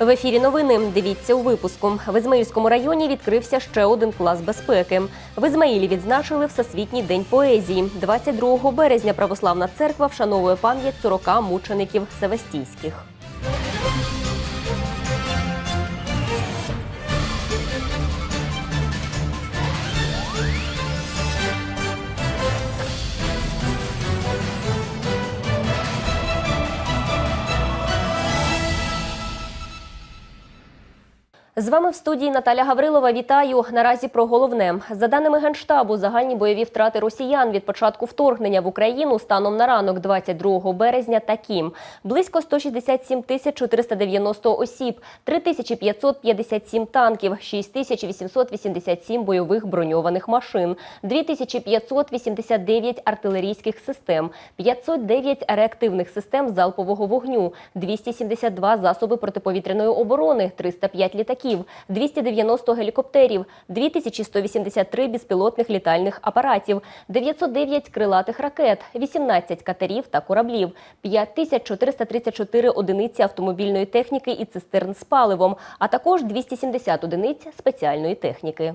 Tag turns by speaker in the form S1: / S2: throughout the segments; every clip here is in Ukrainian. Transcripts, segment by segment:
S1: В ефірі новини дивіться у випуску. В Ізмаїльському районі відкрився ще один клас безпеки. В Ізмаїлі відзначили Всесвітній день поезії. 22 березня православна церква вшановує пам'ять 40 мучеників севастійських. З вами в студії Наталя Гаврилова. Вітаю. Наразі про головне. За даними Генштабу, загальні бойові втрати росіян від початку вторгнення в Україну станом на ранок 22 березня такі. Близько 167 тисяч 490 осіб, 3557 танків, 6887 бойових броньованих машин, 2589 артилерійських систем, 509 реактивних систем залпового вогню, 272 засоби протиповітряної оборони, 305 літаків, 290 гелікоптерів, 2183 безпілотних літальних апаратів, 909 крилатих ракет, 18 катерів та кораблів, 5434 одиниці автомобільної техніки і цистерн з паливом, а також 270 одиниць спеціальної техніки.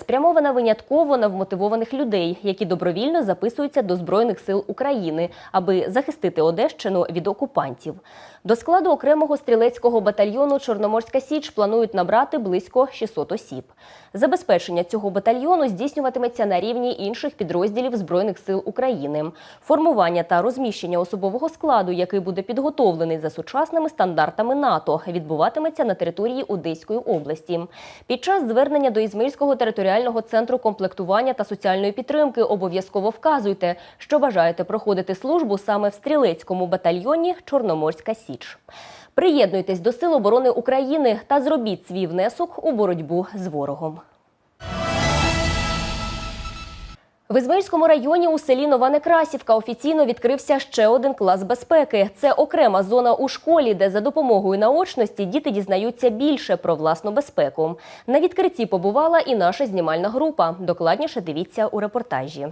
S1: спрямована винятково на вмотивованих людей, які добровільно записуються до Збройних сил України, аби захистити Одещину від окупантів. До складу окремого стрілецького батальйону Чорноморська Січ планують набрати близько 600 осіб. Забезпечення цього батальйону здійснюватиметься на рівні інших підрозділів Збройних сил України. Формування та розміщення особового складу, який буде підготовлений за сучасними стандартами НАТО, відбуватиметься на території Одеської області. Під час звернення до Ізмаїльського територіального центру комплектування та соціальної підтримки обов'язково вказуйте, що бажаєте проходити службу саме в стрілецькому батальйоні Чорноморська Січ. Приєднуйтесь до Сил оборони України та зробіть свій внесок у боротьбу з ворогом. В Ізмаїльському районі у селі Нова Некрасівка офіційно відкрився ще один клас безпеки. Це окрема зона у школі, де за допомогою наочності діти дізнаються більше про власну безпеку. На відкритті побувала і наша знімальна група. Докладніше дивіться у репортажі.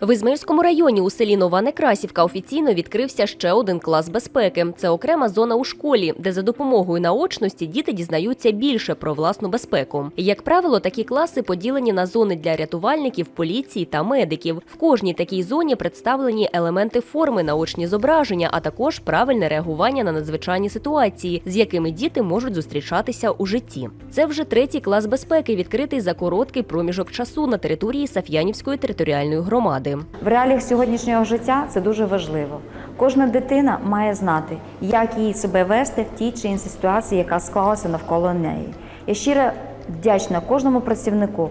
S1: В Ізмаїльському районі у селі Нова Некрасівка офіційно відкрився ще один клас безпеки. Це окрема зона у школі, де за допомогою наочності діти дізнаються більше про власну безпеку. Як правило, такі класи поділені на зони для рятувальників, поліції та медиків. В кожній такій зоні представлені елементи форми, наочні зображення, а також правильне реагування на надзвичайні ситуації, з якими діти можуть зустрічатися у житті. Це вже третій клас безпеки, відкритий за короткий проміжок часу на території Саф'янівської територіальної громади.
S2: В реаліях сьогоднішнього життя це дуже важливо. Кожна дитина має знати, як їй себе вести в тій чи іншій ситуації, яка склалася навколо неї. Я щиро вдячна кожному працівнику,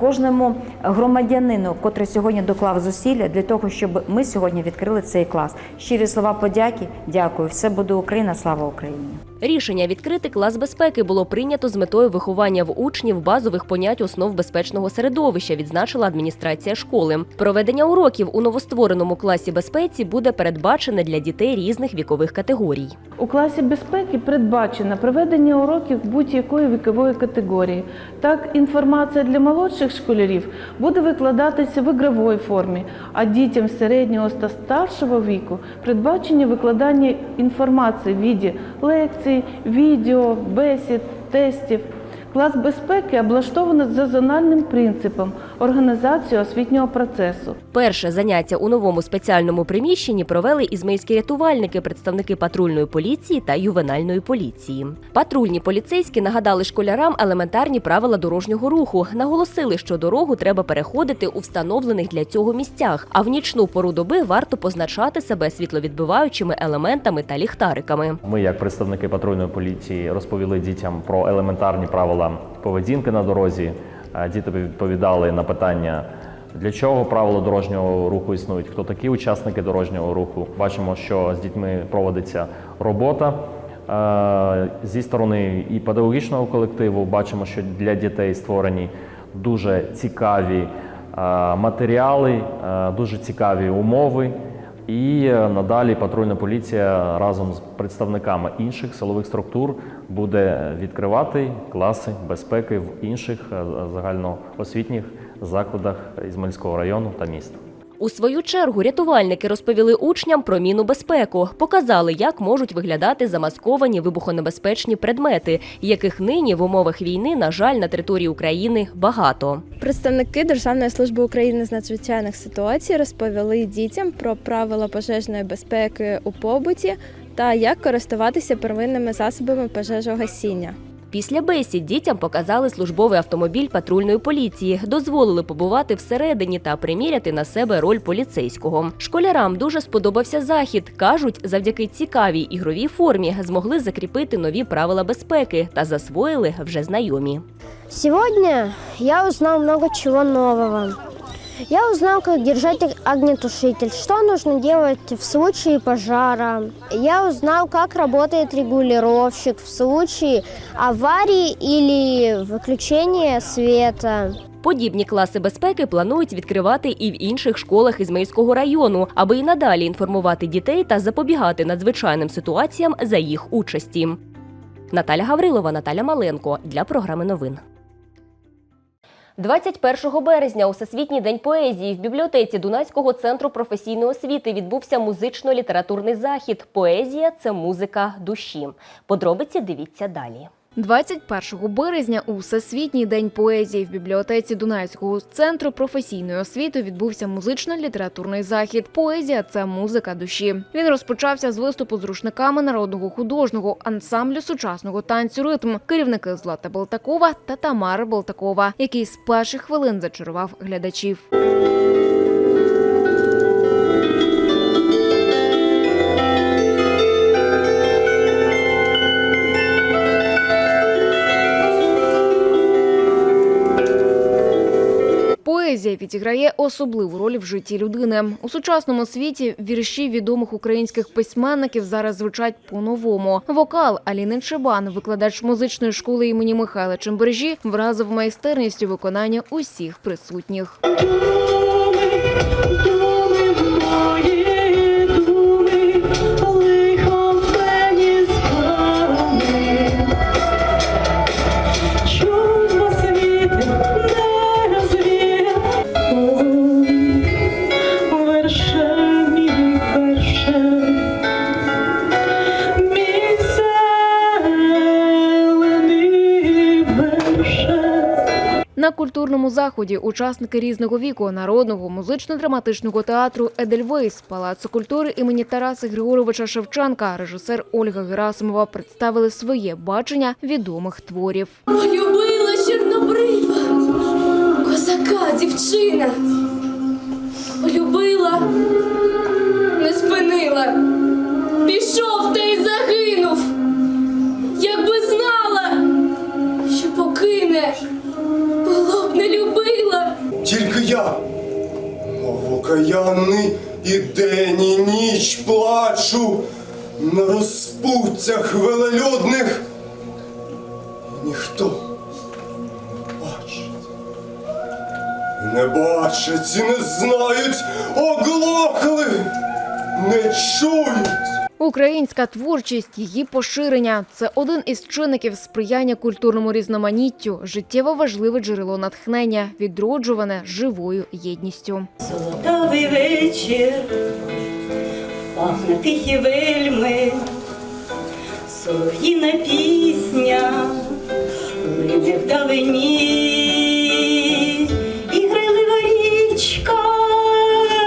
S2: кожному громадянину, котрий сьогодні доклав зусилля для того, щоб ми сьогодні відкрили цей клас. Щирі слова подяки. Дякую. Все буде Україна. Слава Україні.
S1: Рішення відкрити клас безпеки було прийнято з метою виховання в учнів базових понять основ безпечного середовища, відзначила адміністрація школи. Проведення уроків у новоствореному класі безпеці буде передбачене для дітей різних вікових категорій.
S3: У класі безпеки передбачено проведення уроків будь-якої вікової категорії. Так, інформація для молодших школярів буде викладатися в ігровій формі, а дітям середнього та старшого віку передбачені викладання інформації в віді лекцій, відео, бесід, тестів. Клас безпеки облаштовано за зональним принципом організації освітнього процесу.
S1: Перше заняття у новому спеціальному приміщенні провели ізмаїльські рятувальники, представники патрульної поліції та ювенальної поліції. Патрульні поліцейські нагадали школярам елементарні правила дорожнього руху, наголосили, що дорогу треба переходити у встановлених для цього місцях, а в нічну пору доби варто позначати себе світловідбиваючими елементами та ліхтариками.
S4: Ми, як представники патрульної поліції, розповіли дітям про елементарні правила поведінки на дорозі. Діти відповідали на питання Для чого правила дорожнього руху існують? Хто такі учасники дорожнього руху? Бачимо, що з дітьми проводиться робота. Зі сторони і педагогічного колективу бачимо, що для дітей створені дуже цікаві матеріали, дуже цікаві умови. І е, надалі патрульна поліція разом з представниками інших силових структур буде відкривати класи безпеки в інших е, загальноосвітніх закладах Ізмаїльського району та міста.
S1: У свою чергу рятувальники розповіли учням про мінну безпеку, показали, як можуть виглядати замасковані вибухонебезпечні предмети, яких нині в умовах війни, на жаль, на території України багато.
S5: Представники Державної служби України з надзвичайних ситуацій розповіли дітям про правила пожежної безпеки у побуті та як користуватися первинними засобами пожежогасіння.
S1: Після бесід дітям показали службовий автомобіль патрульної поліції, дозволили побувати всередині та приміряти на себе роль поліцейського. Школярам дуже сподобався захід. кажуть, завдяки цікавій ігровій формі змогли закріпити нові правила безпеки та засвоїли вже знайомі.
S6: Сегодня я узнал много чего нового. Я узнал, как держать огнетушитель, что нужно делать в случае пожара. Я узнал, как работает регулировщик в случае аварии или выключения света.
S1: Подібні класи безпеки планують відкривати і в інших школах Ізмаїльського району, аби і надалі інформувати дітей та запобігати надзвичайним ситуаціям за їх участі. Наталя Гаврилова, Наталя Маленко для програми новин. 21 березня у Всесвітній день поезії в бібліотеці Дунайського центру професійної освіти відбувся музично-літературний захід. Поезія це музика душі. Подробиці дивіться далі.
S7: 21 березня у Всесвітній день поезії в бібліотеці Дунайського центру професійної освіти відбувся музично-літературний захід. Поезія це музика душі. Він розпочався з виступу з рушниками народного художнього ансамблю сучасного танцю ритм, керівники Злата Болтакова та Тамара Болтакова, який з перших хвилин зачарував глядачів. Відіграє особливу роль в житті людини. У сучасному світі вірші відомих українських письменників зараз звучать по-новому. Вокал Аліни Чебан, викладач музичної школи імені Михайла Чембержі, вразив майстерністю виконання усіх присутніх. Культурному заході учасники різного віку народного музично-драматичного театру Едельвейс Палацу культури імені Тараса Григоровича Шевченка, режисер Ольга Герасимова представили своє бачення відомих творів.
S8: Полюбила чорнобрива, козака дівчина.
S9: На розпуттях велелюдних. Ніхто не бачить. Не бачать, і не знають, оглохли, не чують.
S7: Українська творчість, її поширення це один із чинників сприяння культурному різноманіттю, життєво важливе джерело натхнення, відроджуване живою єдністю.
S10: Солодавий вечір, пахне тихі вельми, солов'їна пісня, лине вдалині, і грайлива річка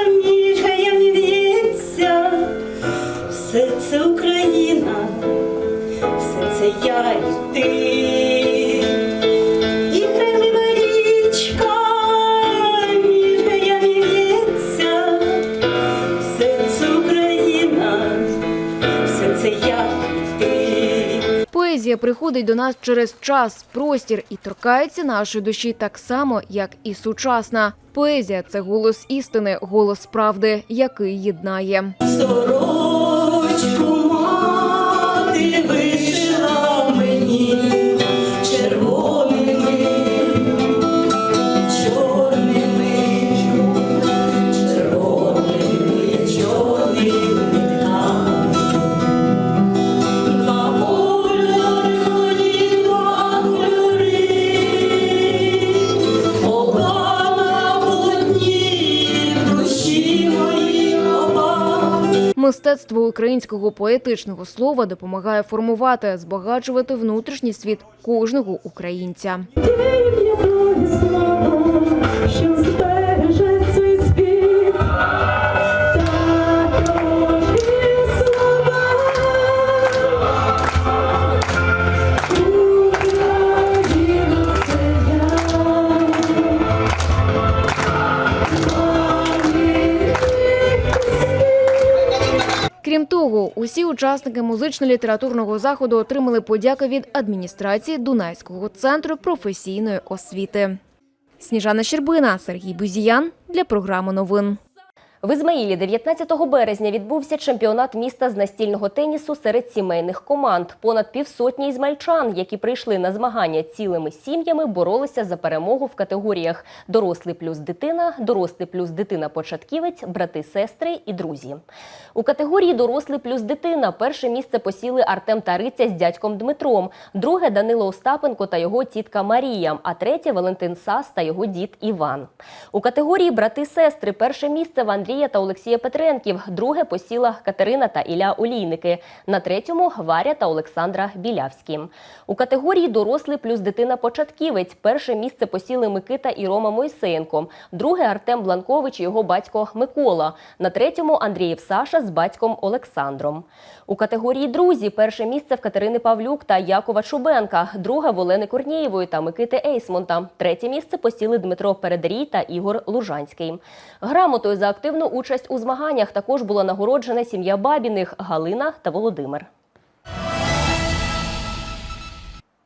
S10: між гаями в'ється, все це Україна, все це я і ти.
S7: Поезія приходить до нас через час, простір і торкається нашої душі так само, як і сучасна. Поезія це голос істини, голос правди, який єднає. Мистецтво українського поетичного слова допомагає формувати, збагачувати внутрішній світ кожного українця. Учасники музично-літературного заходу отримали подяки від адміністрації Дунайського центру професійної освіти. Сніжана Щербина, Сергій Бузіян для програми новин.
S1: В Ізмаїлі 19 березня відбувся чемпіонат міста з настільного тенісу серед сімейних команд. Понад півсотні ізмальчан, які прийшли на змагання цілими сім'ями, боролися за перемогу в категоріях дорослий плюс дитина, дорослий плюс дитина-початківець, брати, сестри і друзі. У категорії дорослий плюс дитина перше місце посіли Артем Тариця з дядьком Дмитром, друге Данило Остапенко та його тітка Марія, а третє Валентин Сас та його дід Іван. У категорії брати-сестри перше місце в Андрія та Олексія Петренків, друге посіла Катерина та Ілля Олійники, на третьому Варя та Олександра Білявські. У категорії дорослий плюс дитина-початківець перше місце посіли Микита і Рома Мойсеєнко, друге Артем Бланкович і його батько Микола, на третьому Андрієв Саша з батьком Олександром. У категорії друзі перше місце в Катерини Павлюк та Якова Чубенка, друге в Олени Корнієвої та Микити Ейсмонта. Третє місце посіли Дмитро Передарій та Ігор Лужанський. Грамотою за активну участь у змаганнях також була нагороджена сім'я Бабіних Галина та Володимир.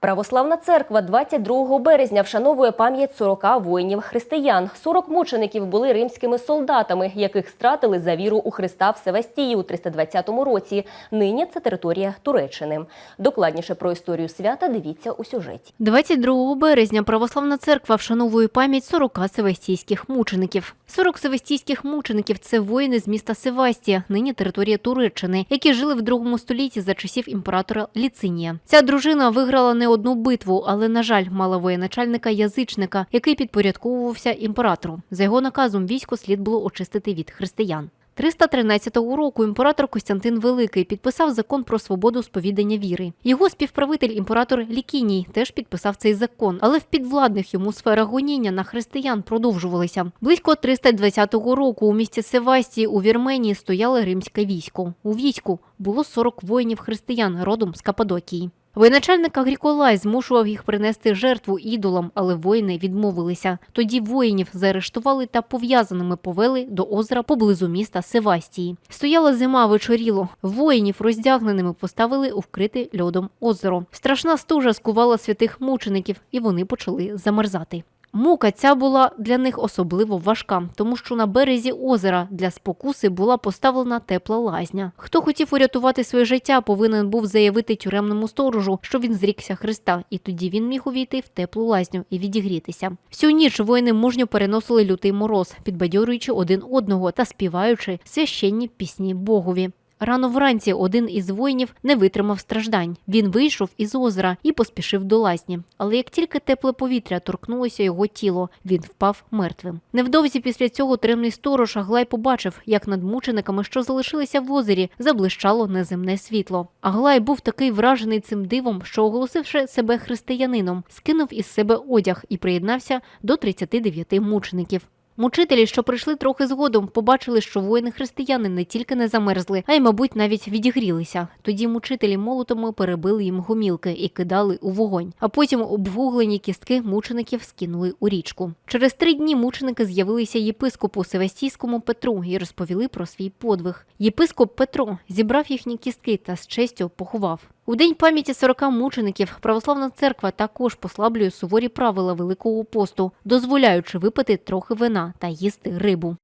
S1: Православна церква 22 березня вшановує пам'ять 40 воїнів-християн. 40 мучеників були римськими солдатами, яких стратили за віру у Христа в Севастії у 320 році. Нині це територія Туреччини. Докладніше про історію свята дивіться у сюжеті.
S11: 22 березня Православна церква вшановує пам'ять 40 севастійських мучеників. 40 севастійських мучеників – це воїни з міста Севастія, нині територія Туреччини, які жили в другому столітті за часів імператора Ліцинія. Ця дружина виграла не одну битву, але, на жаль, мала воєначальника-язичника, який підпорядковувався імператору. За його наказом військо слід було очистити від християн. 313 року імператор Костянтин Великий підписав закон про свободу сповідання віри. Його співправитель імператор Лікіній теж підписав цей закон, але в підвладних йому сферах гоніння на християн продовжувалися. Близько 320 року у місті Севастії у Вірменії стояло римське військо. У війську було 40 воїнів християн родом з Каппадокії. Воєначальник Агріколай змушував їх принести жертву ідолам, але воїни відмовилися. Тоді воїнів заарештували та пов'язаними повели до озера поблизу міста Севастії. Стояла зима, вечоріло. Воїнів роздягненими поставили у вкрите льодом озеро. Страшна стужа скувала святих мучеників, і вони почали замерзати. Мука ця була для них особливо важка, тому що на березі озера для спокуси була поставлена тепла лазня. Хто хотів урятувати своє життя, повинен був заявити тюремному сторожу, що він зрікся Христа, і тоді він міг увійти в теплу лазню і відігрітися. Всю ніч воїни мужньо переносили лютий мороз, підбадьорюючи один одного та співаючи священні пісні Богові. Рано вранці один із воїнів не витримав страждань. Він вийшов із озера і поспішив до лазні. Але як тільки тепле повітря торкнулося його тіло, він впав мертвим. Невдовзі після цього тримний сторож Аглай побачив, як над мучениками, що залишилися в озері, заблищало неземне світло. Аглай був такий вражений цим дивом, що, оголосивши себе християнином, скинув із себе одяг і приєднався до 39 мучеників. Мучителі, що прийшли трохи згодом, побачили, що воїни-християни не тільки не замерзли, а й, мабуть, навіть відігрілися. Тоді мучителі молотами перебили їм гумілки і кидали у вогонь. А потім обвуглені кістки мучеників скинули у річку. Через три дні мученики з'явилися єпископу Севастійському Петру і розповіли про свій подвиг. Єпископ Петро зібрав їхні кістки та з честю поховав. У день пам'яті 40 мучеників православна церква також послаблює суворі правила Великого посту, дозволяючи випити трохи вина та їсти рибу.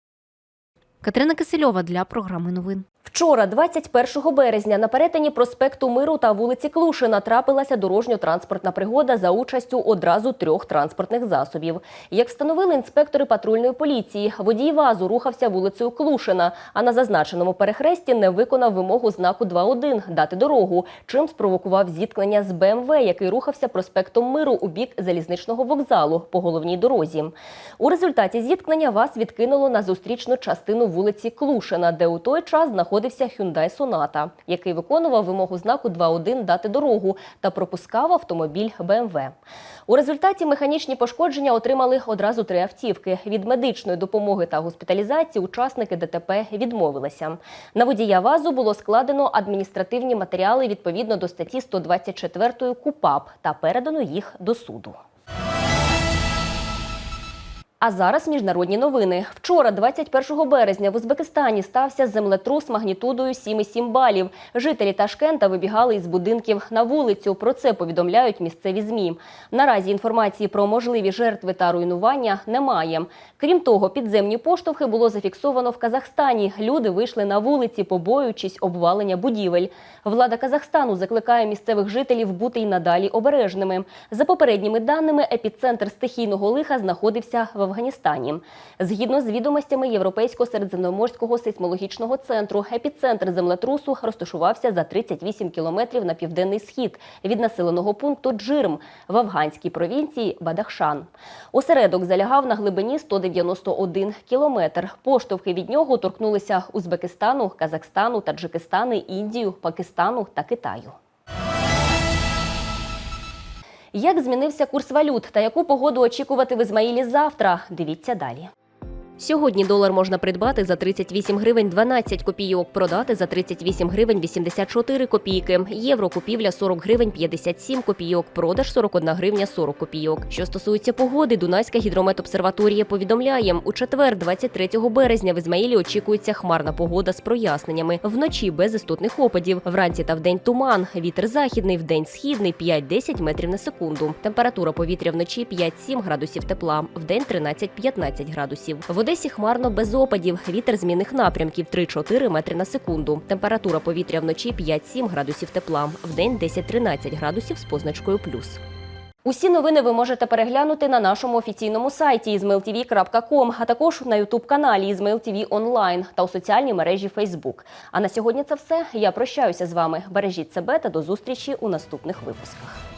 S11: Катерина Кисельова для програми новин.
S1: Вчора, 21 березня, на перетині проспекту Миру та вулиці Клушина трапилася дорожньо-транспортна пригода за участю одразу трьох транспортних засобів. Як встановили інспектори патрульної поліції, водій ВАЗу рухався вулицею Клушина, а на зазначеному перехресті не виконав вимогу знаку 2.1 – дати дорогу, чим спровокував зіткнення з БМВ, який рухався проспектом Миру у бік залізничного вокзалу по головній дорозі. У результаті зіткнення ВАЗ відкинуло на зустрічну частину вулиці Клушина, де у той час знаходився Hyundai Sonata, який виконував вимогу знаку 2.1 дати дорогу та пропускав автомобіль BMW. У результаті механічні пошкодження отримали одразу три автівки. Від медичної допомоги та госпіталізації учасники ДТП відмовилися. На водія ВАЗу було складено адміністративні матеріали відповідно до статті 124 КУПАП та передано їх до суду. А зараз міжнародні новини. Вчора, 21 березня, в Узбекистані стався землетрус магнітудою 7,7 балів. Жителі Ташкента вибігали із будинків на вулицю. Про це повідомляють місцеві ЗМІ. Наразі інформації про можливі жертви та руйнування немає. Крім того, підземні поштовхи було зафіксовано в Казахстані. Люди вийшли на вулиці, побоюючись обвалення будівель. Влада Казахстану закликає місцевих жителів бути й надалі обережними. За попередніми даними, епіцентр стихійного лиха знаходився в Афганістані. Згідно з відомостями Європейського середземноморського сейсмологічного центру, епіцентр землетрусу розташувався за 38 кілометрів на південний схід від населеного пункту Джирм в афганській провінції Бадахшан. Осередок залягав на глибині 191 кілометр. Поштовхи від нього торкнулися Узбекистану, Казахстану, Таджикистану, Індію, Пакистану та Китаю. Як змінився курс валют та яку погоду очікувати в Ізмаїлі завтра? Дивіться далі. Сьогодні долар можна придбати за 38 гривень 12 копійок, продати за 38 гривень 84 копійки. Євро купівля 40 гривень 57 копійок, продаж 41 гривня 40 копійок. Що стосується погоди, Дунайська гідрометобсерваторія повідомляє, у четвер, 23 березня, в Ізмаїлі очікується хмарна погода з проясненнями. Вночі без істотних опадів. Вранці та вдень туман. Вітер західний, вдень східний 5-10 метрів на секунду. Температура повітря вночі 5-7 градусів тепла, вдень 13-15 градусів. Одесі хмарно без опадів. Вітер змінних напрямків 3-4 метри на секунду. Температура повітря вночі 5-7 градусів тепла, вдень 10-13 градусів з позначкою плюс. Усі новини ви можете переглянути на нашому офіційному сайті izmailtv.com, а також на ютуб-каналі Izmail онлайн та у соціальній мережі Facebook. А на сьогодні це все. Я прощаюся з вами. Бережіть себе та до зустрічі у наступних випусках.